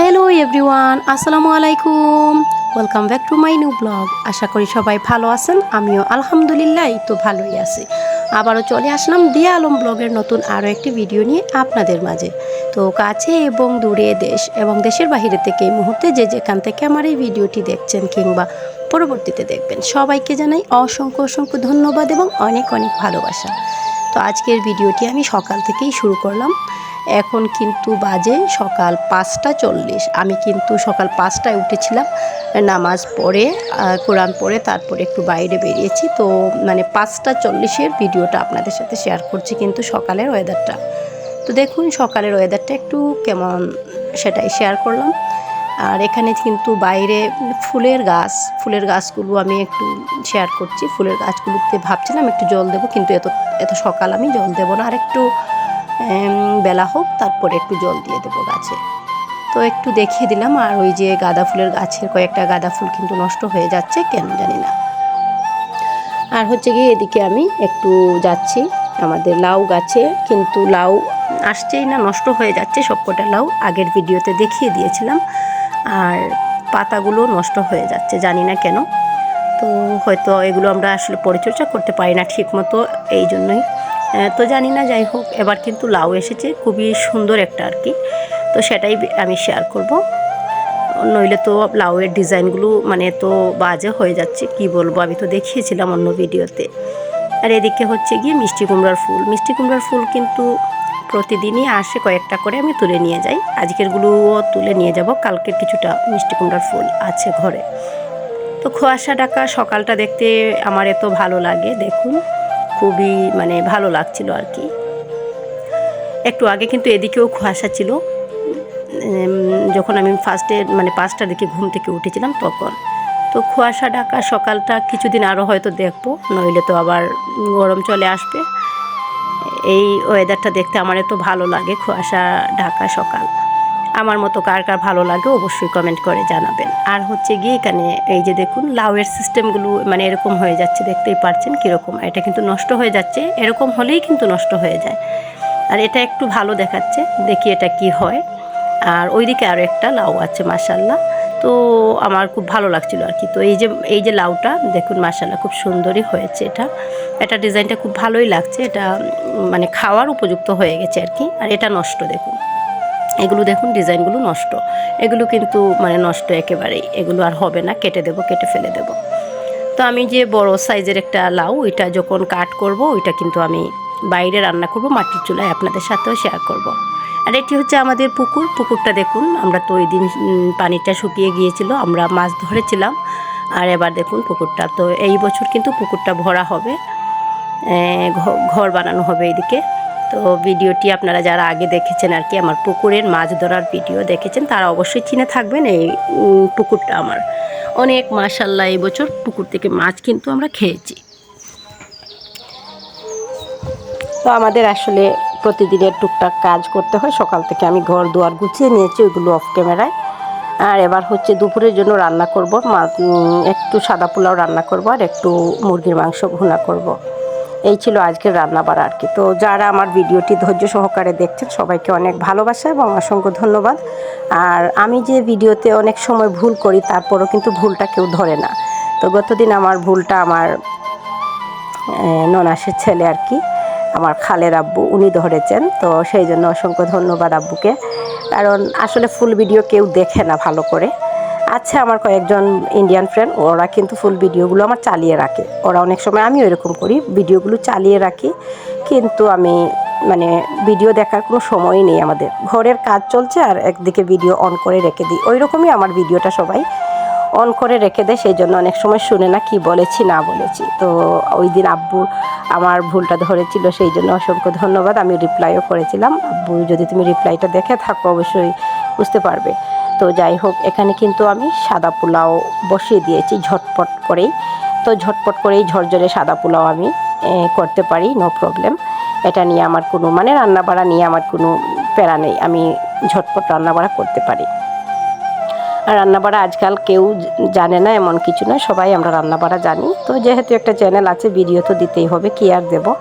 Hello everyone, আসসালামু আলাইকুম। Welcome back to my new blog আশা করি সবাই ভালো আছেন, আমিও আলহামদুলিল্লাহ তো ভালোই আছি। আবারও চলে আসলাম দিয়া আলম ব্লগের নতুন আরও একটি ভিডিও নিয়ে আপনাদের মাঝে। তো কাছে এবং দূরে দেশ এবং দেশের বাইরে থেকে এই মুহূর্তে যে যেখান থেকে আমার এই ভিডিওটি দেখছেন কিংবা পরবর্তীতে দেখবেন, সবাইকে জানাই অসংখ্য অসংখ্য ধন্যবাদ এবং অনেক অনেক ভালোবাসা। তো আজকের ভিডিওটি আমি সকাল থেকেই শুরু করলাম। এখন কিন্তু বাজে সকাল পাঁচটা চল্লিশ। আমি কিন্তু সকাল পাঁচটায় উঠেছিলাম, নামাজ পড়ে কোরআন পড়ে, তারপরে একটু বাইরে বেরিয়েছি। তো মানে পাঁচটা চল্লিশের ভিডিওটা আপনাদের সাথে শেয়ার করছি কিন্তু সকালের ওয়েদারটা তো দেখুন সকালের ওয়েদারটা একটু কেমন সেটাই শেয়ার করলাম। আর এখানে কিন্তু বাইরে ফুলের গাছ, ফুলের গাছগুলো আমি একটু শেয়ার করছি। ফুলের গাছগুলোতে ভাবছিলাম একটু জল দেবো, কিন্তু এত এত সকাল আমি জল দেবো না। আর একটু বেলা হোক, তারপরে একটু জল দিয়ে দেবো গাছে। তো একটু দেখিয়ে দিলাম, আর ওই যে গাঁদা ফুলের গাছের কয়েকটা গাঁদা ফুল কিন্তু নষ্ট হয়ে যাচ্ছে, কেন জানি না। আর হচ্ছে গিয়ে এদিকে আমি একটু যাচ্ছি, আমাদের লাউ গাছে, কিন্তু লাউ আসছেই না, নষ্ট হয়ে যাচ্ছে, সবকটা লাউ আগের ভিডিওতে দেখিয়ে দিয়েছিলাম, আর পাতাগুলো নষ্ট হয়ে যাচ্ছে, জানি না কেন। তো হয়তো এগুলো আমরা আসলে পরিচর্যা করতে পারি না ঠিক মতো এই জন্যই তো জানি না, যাই হোক, এবার কিন্তু লাউ এসেছে, খুবই সুন্দর একটা আর কি। তো সেটাই আমি শেয়ার করব। নইলে তো লাউয়ের ডিজাইনগুলো মানে তো বাজে হয়ে যাচ্ছে, কি বলব? আমি তো দেখিয়েছিলাম অন্য ভিডিওতে। আর এদিকে হচ্ছে গিয়ে মিষ্টি কুমড়ার ফুল। মিষ্টি কুমড়ার ফুল কিন্তু প্রতিদিনই আসে কয়েকটা করে, আমি তুলে নিয়ে যাই। আজকেরগুলোও তুলে নিয়ে যাব, কালকের কিছুটা মিষ্টি কুমড়ার ফুল আছে ঘরে। তো খোয়াশা ডাকা সকালটা দেখতে আমার এত ভালো লাগে, দেখুন। খুবই মানে ভালো লাগছিল আর কি। একটু আগে কিন্তু এদিকেও কুয়াশা ছিল। যখন আমি ফার্স্টে মানে পাঁচটার দিকে ঘুম থেকে উঠেছিলাম তখন। তো কুয়াশা ঢাকা সকালটা কিছুদিন আরও হয়তো দেখব, নইলে তো আবার গরম চলে আসবে। এই ওয়েদারটা দেখতে আমার এত ভালো লাগে কুয়াশা ঢাকা সকাল। আমার মতো কার কার ভালো লাগে অবশ্যই কমেন্ট করে জানাবেন। আর হচ্ছে গিয়ে এখানে এই যে দেখুন লাউয়ের সিস্টেমগুলো মানে এরকম হয়ে যাচ্ছে, দেখতেই পারছেন কীরকম। এটা কিন্তু নষ্ট হয়ে যাচ্ছে, এরকম হলেই কিন্তু নষ্ট হয়ে যায়। আর এটা একটু ভালো দেখাচ্ছে, দেখি এটা কি হয়। আর ওইদিকে আরও একটা লাউ আছে মাসাল্লাহ তো আমার খুব ভালো লাগছিল আর কি। তো এই যে এই যে লাউটা, দেখুন মাসাল্লাহ খুব সুন্দরই হয়েছে এটা। এটা ডিজাইনটা খুব ভালোই লাগছে, এটা মানে খাওয়ার উপযুক্ত হয়ে গেছে আর কি। আর এটা নষ্ট, দেখুন। এগুলো দেখুন, ডিজাইনগুলো নষ্ট। এগুলো কিন্তু মানে নষ্ট একেবারেই। এগুলো আর হবে না, কেটে দেবো, কেটে ফেলে দেবো। তো আমি যে বড় সাইজের একটা লাউ, ওইটা যখন কাট করব, ওইটা কিন্তু আমি বাইরে রান্না করব, মাটির চুলায় আপনাদের সাথেও শেয়ার করব। আর এটি হচ্ছে আমাদের পুকুর। পুকুরটা দেখুন, আমরা তো ওই দিন পানিটা শুকিয়ে গিয়েছিল, আমরা মাছ ধরেছিলাম। আর এবার দেখুন পুকুরটা, তো এই বছর কিন্তু পুকুরটা ভরা হবে। ঘর বানানো হবে এইদিকে। তো ভিডিওটি আপনারা যারা আগে দেখেছেন আর কি, আমার পুকুরের মাছ ধরার ভিডিও দেখেছেন, তারা অবশ্যই চিনে থাকবেন এই পুকুরটা আমার। অনেক মাশাল্লাহ এই বছর পুকুর থেকে মাছ কিন্তু আমরা খেয়েছি। তো আমাদের আসলে প্রতিদিনের টুকটাক কাজ করতে হয়, সকাল থেকে আমি ঘর দুয়ার গুছিয়ে নিয়েছি, ওইগুলো অফ ক্যামেরায় আর এবার হচ্ছে দুপুরের জন্য রান্না করব একটু সাদা পোলাও রান্না করব আর একটু মুরগির মাংস ভুনা করব। এই ছিল আজকের রান্না বাড়া আর কি। তো যারা আমার ভিডিওটি ধৈর্য সহকারে দেখছেন, সবাইকে অনেক ভালোবাসা এবং অসংখ্য ধন্যবাদ। আর আমি যে ভিডিওতে অনেক সময় ভুল করি, তারপরও কিন্তু ভুলটা কেউ ধরে না। তো গতদিন আমার ভুলটা আমার ননাসের ছেলে আর কি, আমার খালের আব্বু, উনি ধরেছেন। তো সেই জন্য অসংখ্য ধন্যবাদ আব্বুকে। কারণ আসলে ফুল ভিডিও কেউ দেখে না ভালো করে। আচ্ছা আমার কয়েকজন ইন্ডিয়ান ফ্রেন্ড ওরা কিন্তু ফুল ভিডিওগুলো আমার চালিয়ে রাখে। ওরা অনেক সময় আমিও এরকম করি ভিডিওগুলো চালিয়ে রাখি। কিন্তু আমি মানে ভিডিও দেখার কোনো সময়ই নেই আমাদের। ঘরের কাজ চলছে আর একদিকে ভিডিও অন করে রেখে দিই। ওই রকমই আমার ভিডিওটা সবাই অন করে রেখে দেয়, সেই জন্য অনেক সময় শুনে না কি বলেছি, না বলেছি। তো ওই দিন আব্বু আমার ভুলটা ধরেছিল, সেই জন্য অসংখ্য ধন্যবাদ। আমি রিপ্লাইও করেছিলাম। আব্বু, যদি তুমি রিপ্লাইটা দেখে থাকো, অবশ্যই বুঝতে পারবে। তো যাই হোক, এখানে কিন্তু আমি সাদা পোলাও বসিয়ে দিয়েছি ঝটপট করেই। তো ঝটপট করেই ঝরঝরে সাদা পোলাও আমি করতে পারি নো প্রবলেম এটা নিয়ে আমার কোনো মানে রান্নাবাড়া নিয়ে আমার কোনো প্যারা নেই, আমি ঝটপট রান্নাবাড়া করতে পারি। আর রান্নাবাড়া আজকাল কেউ জানে না, এমন কিছু নয় সবাই আমরা রান্নাবাড়া জানি। তো যেহেতু একটা চ্যানেল আছে, ভিডিও তো দিতেই হবে, কি আর দেবো?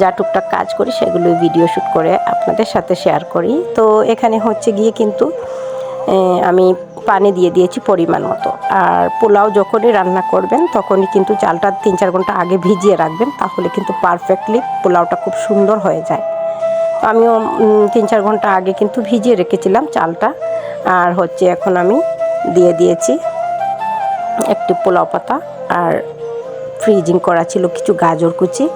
যা টুকটাক কাজ করি সেগুলো ভিডিও শ্যুট করে আপনাদের সাথে শেয়ার করি। তো এখানে হচ্ছে গিয়ে কিন্তু আমি পানি দিয়ে দিয়েছি পরিমাণ মতো। আর পোলাও যখনই রান্না করবেন, তখনই কিন্তু চালটা তিন চার ঘণ্টা আগে ভিজিয়ে রাখবেন, তাহলে কিন্তু পারফেক্টলি পোলাওটা খুব সুন্দর হয়ে যায়। তো আমিও তিন চার ঘণ্টা আগে কিন্তু ভিজিয়ে রেখেছিলাম চালটা। আর হচ্ছে এখন আমি দিয়ে দিয়েছি একটি পোলাও পাতা আর ফ্রিজিং করা ছিল কিছু গাজর কুচি।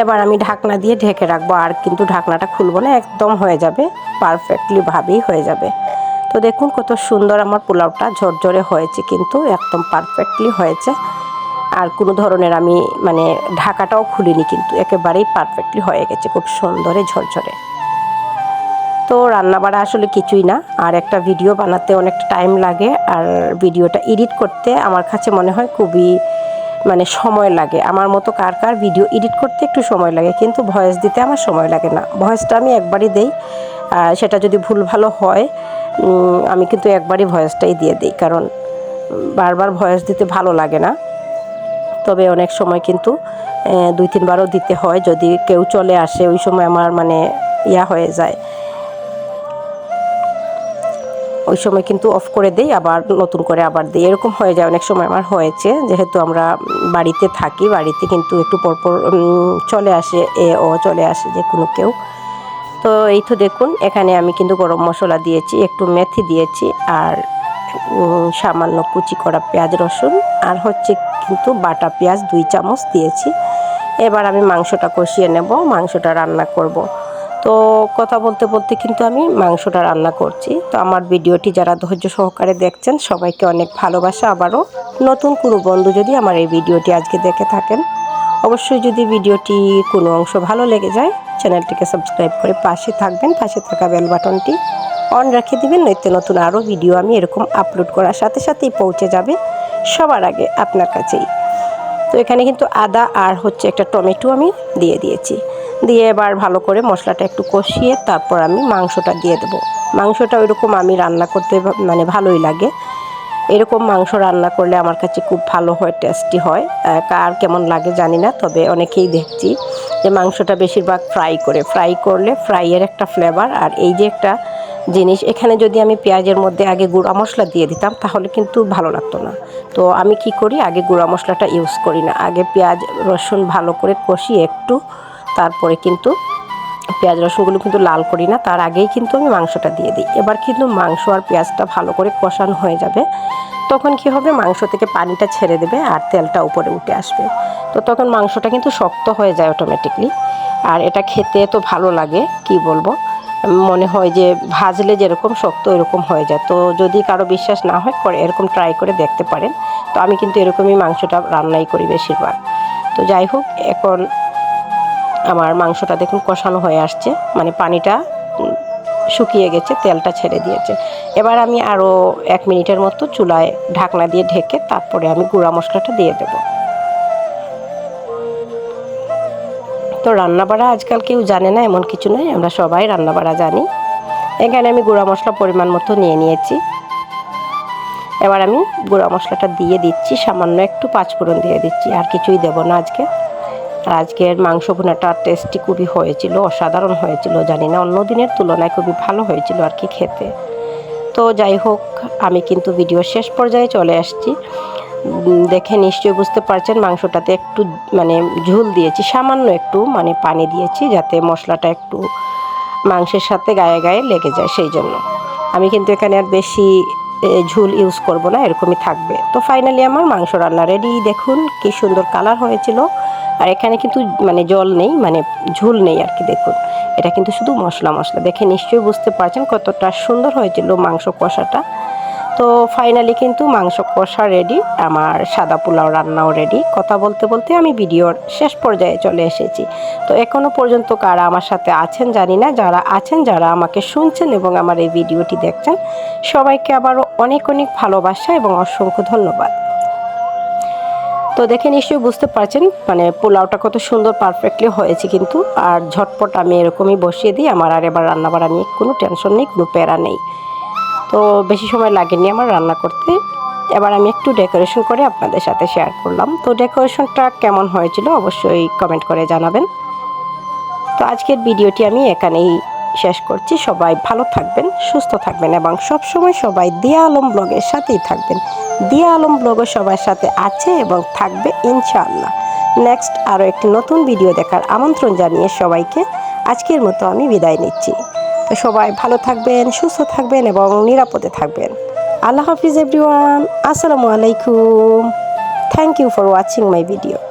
এবার আমি ঢাকনা দিয়ে ঢেকে রাখব, আর কিন্তু ঢাকনাটা খুলবো না, একদম হয়ে যাবে পারফেক্টলি ভাবেই হয়ে যাবে। তো দেখুন কত সুন্দর আমার পোলাওটা ঝরঝরে হয়েছে, কিন্তু একদম পারফেক্টলি হয়েছে। আর কোনো ধরনের আমি মানে ঢাকাটাও খুলিনি, কিন্তু একেবারেই পারফেক্টলি হয়ে গেছে, খুব সুন্দরে ঝরঝরে। তো রান্না বাড়া আসলে কিছুই না, আর একটা ভিডিও বানাতে অনেকটা টাইম লাগে, আর ভিডিওটা এডিট করতে আমার কাছে মনে হয় খুবই মানে সময় লাগে। আমার মতো কার কার ভিডিও এডিট করতে একটু সময় লাগে, কিন্তু ভয়েস দিতে আমার সময় লাগে না। ভয়েসটা আমি একবারই দেই সেটা যদি ভুল ভালো হয় আমি কিন্তু একবারই ভয়েসটাই দিয়ে দিই, কারণ বারবার ভয়েস দিতে ভালো লাগে না। তবে অনেক সময় কিন্তু দুই তিনবারও দিতে হয়, যদি কেউ চলে আসে, ওই সময় আমার মানে ইয়া হয়ে যায়। ওই সময় কিন্তু অফ করে দেই, আবার নতুন করে আবার দিই। এরকম হয়ে যায়, অনেক সময় আমার হয়েছে। যেহেতু আমরা বাড়িতে থাকি, বাড়িতে কিন্তু একটু পরপর চলে আসে, এ, ও চলে আসে, যে কোনো কেউ। তো এই তো দেখুন, এখানে আমি কিন্তু গরম মশলা দিয়েছি, একটু মেথি দিয়েছি আর সামান্য কুচি করা পেঁয়াজ রসুন আর হচ্ছে কিন্তু বাটা পেঁয়াজ দুই চামচ দিয়েছি। এবার আমি মাংসটা কষিয়ে নেব, মাংসটা রান্না করব। তো কথা বলতে বলতে কিন্তু আমি মাংসটা রান্না করছি। তো আমার ভিডিওটি যারা ধৈর্য সহকারে দেখছেন, সবাইকে অনেক ভালোবাসা। আবারও নতুন কোনো বন্ধু যদি আমার এই ভিডিওটি আজকে দেখে থাকেন, অবশ্যই যদি ভিডিওটি কোনো অংশ ভালো লেগে যায় চ্যানেলটিকে সাবস্ক্রাইব করে পাশে থাকবেন, পাশে থাকা বেল বাটনটি অন রেখে দিবেন, নিত্য নতুন আরও ভিডিও আমি এরকম আপলোড করার সাথে সাথেই পৌঁছে যাবে সবার আগে আপনার কাছেই। তো এখানে কিন্তু আদা আর হচ্ছে একটা টমেটো আমি দিয়ে দিয়েছি। দিয়ে এবার ভালো করে মশলাটা একটু কষিয়ে তারপর আমি মাংসটা দিয়ে দেবো। মাংসটা ওইরকম আমি রান্না করতে মানে ভালোই লাগে। এরকম মাংস রান্না করলে আমার কাছে খুব ভালো হয়, টেস্টি হয়। কার কেমন লাগে জানি না, তবে অনেকেই দেখছি। যে মাংসটা বেশিরভাগ ফ্রাই করে। ফ্রাই করলে ফ্রাইয়ের একটা ফ্লেভার আর এই যে একটা জিনিস, এখানে যদি আমি পেঁয়াজের মধ্যে আগে গুঁড়া মশলা দিয়ে দিতাম, তাহলে কিন্তু ভালো লাগতো না। তো আমি কি করি, আগে গুঁড়া মশলাটা ইউজ করি না। আগে পেঁয়াজ, রসুন ভালো করে কষিয়ে একটু, তারপরে কিন্তু পেঁয়াজ, রসুনগুলো কিন্তু লাল করি না, তার আগেই কিন্তু আমি মাংসটা দিয়ে দিই। এবার কিন্তু মাংস আর পেঁয়াজটা ভালো করে কষানো হয়ে যাবে। তখন কি হবে? মাংস থেকে পানিটা ছেড়ে দেবে আর তেলটা উপরে উঠে আসবে। তো তখন মাংসটা কিন্তু শক্ত হয়ে যায় অটোমেটিকলি আর এটা খেতে তো ভালো লাগে, কি বলব? মনে হয় যে ভাজলে যেরকম শক্ত এরকম হয়ে যায়। তো যদি কারও বিশ্বাস না হয়, করে এরকম ট্রাই করে দেখতে পারেন। তো আমি কিন্তু এরকমই মাংসটা রান্নাই করি বেশিরভাগ। তো যাই হোক, এখন আমার মাংসটা দেখুন কষানো হয়ে আসছে। মানে পানিটা শুকিয়ে গেছে, তেলটা ছেড়ে দিয়েছে। এবার আমি আরও এক মিনিটের মতো চুলায় ঢাকনা দিয়ে ঢেকে তারপরে আমি গুঁড়া মশলাটা দিয়ে দেব। তো রান্নাবাড়া আজকাল কেউ জানে না, এমন কিছু নয়, আমরা সবাই রান্নাবাড়া জানি। এখানে আমি গুঁড়া মশলা পরিমাণ মতো নিয়ে নিয়েছি। এবার আমি গুঁড়া মশলাটা দিয়ে দিচ্ছি, সামান্য একটু পাঁচফোড়ন দিয়ে দিচ্ছি, আর কিছুই দেবো না আজকে। আর আজকের মাংস ভুনাটা টেস্টি খুবই হয়েছিল, অসাধারণ হয়েছিল, জানি না, অন্য দিনের তুলনায় খুবই ভালো হয়েছিল আর কি খেতে। তো যাই হোক, আমি কিন্তু ভিডিও শেষ পর্যায়ে চলে আসছি। দেখে নিশ্চয়ই বুঝতে পারছেন মাংসটাতে একটু মানে ঝুল দিয়েছি, সামান্য একটু মানে পানি দিয়েছি যাতে মশলাটা একটু মাংসের সাথে গায়ে গায়ে লেগে যায় সেই জন্য। আমি কিন্তু এখানে আর বেশি ঝুল ইউজ করব না, এরকমই থাকবে। তো ফাইনালি আমার মাংস রান্না রেডি দেখুন কি সুন্দর কালার হয়েছিল। আর এখানে কিন্তু মানে জল নেই মানে ঝোল নেই আর কি, দেখুন। এটা কিন্তু শুধু মশলা মশলা। দেখে নিশ্চয়ই বুঝতে পারছেন কতটা সুন্দর হয়েছিল মাংস কষাটা। তো ফাইনালি কিন্তু মাংস কষা রেডি আমার সাদা পোলাও রান্নাও রেডি কথা বলতে বলতে আমি ভিডিওর শেষ পর্যায়ে চলে এসেছি। তো এখনও পর্যন্ত কারা আমার সাথে আছেন জানি না, যারা আছেন, যারা আমাকে শুনছেন এবং আমার এই ভিডিওটি দেখছেন, সবাইকে আবারও অনেক অনেক ভালোবাসা এবং অসংখ্য ধন্যবাদ। তো দেখে নিশ্চয়ই বুঝতে পারছেন মানে পোলাওটা কত সুন্দর পারফেক্টলি হয়েছে কিন্তু। আর ঝটপট আমি এরকমই বসিয়ে দিই, আমার আর এবার রান্না বাড়া নিয়ে কোনো টেনশন নেই, কোনো প্যারা নেই। তো বেশি সময় লাগেনি আমার রান্না করতে। এবার আমি একটু ডেকোরেশন করে আপনাদের সাথে শেয়ার করলাম। তো ডেকোরেশনটা কেমন হয়েছিল অবশ্যই কমেন্ট করে জানাবেন। তো আজকের ভিডিওটি আমি এখানেই শেষ করছি। সবাই ভালো থাকবেন, সুস্থ থাকবেন এবং সবসময় সবাই দিয়া আলম ব্লগের সাথেই থাকবেন। দিয়া আলম ব্লগও সবার সাথে আছে এবং থাকবে ইনশাআল্লাহ। নেক্সট আরও একটি নতুন ভিডিও দেখার আমন্ত্রণ জানিয়ে সবাইকে আজকের মতো আমি বিদায় নিচ্ছি। তো সবাই ভালো থাকবেন, সুস্থ থাকবেন এবং নিরাপদে থাকবেন। আল্লাহ হাফিজ এভরিওয়ান আসসালামু আলাইকুম। Thank you for watching my video